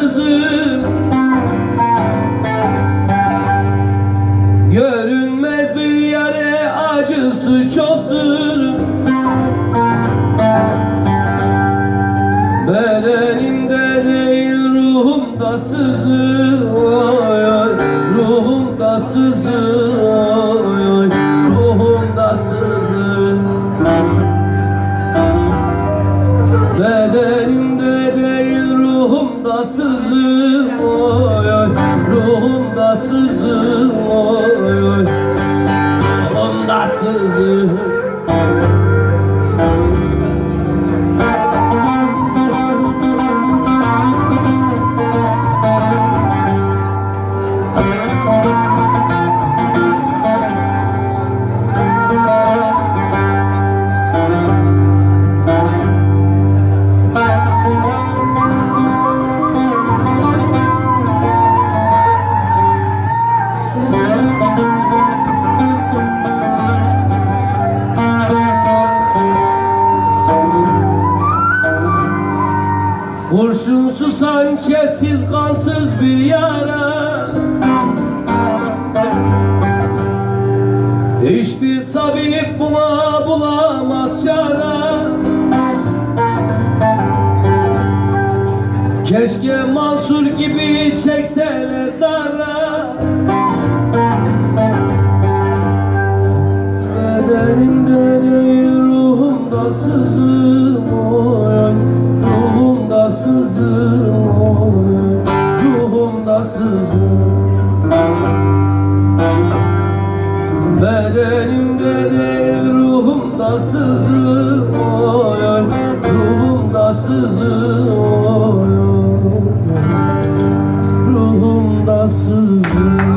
yalnızım Görünmez bir yere acısı çoktur. Bedenimde değil ruhumda sızır Ruhumda sızır ruhumda sızıyor Ruhumda sızıyor Ruhumda sızıyor Kurşunsuz hançersiz kansız bir yara. Hiçbir tabip buna bulamaz çare Keşke Mansur gibi çekseler dara. Bedenimde değil ruhumda sızıyor sızım oy Ruhumda sızım Bedenimde değil ruhumda sızım oy Ruhumda sızım oy Ruhumda sızım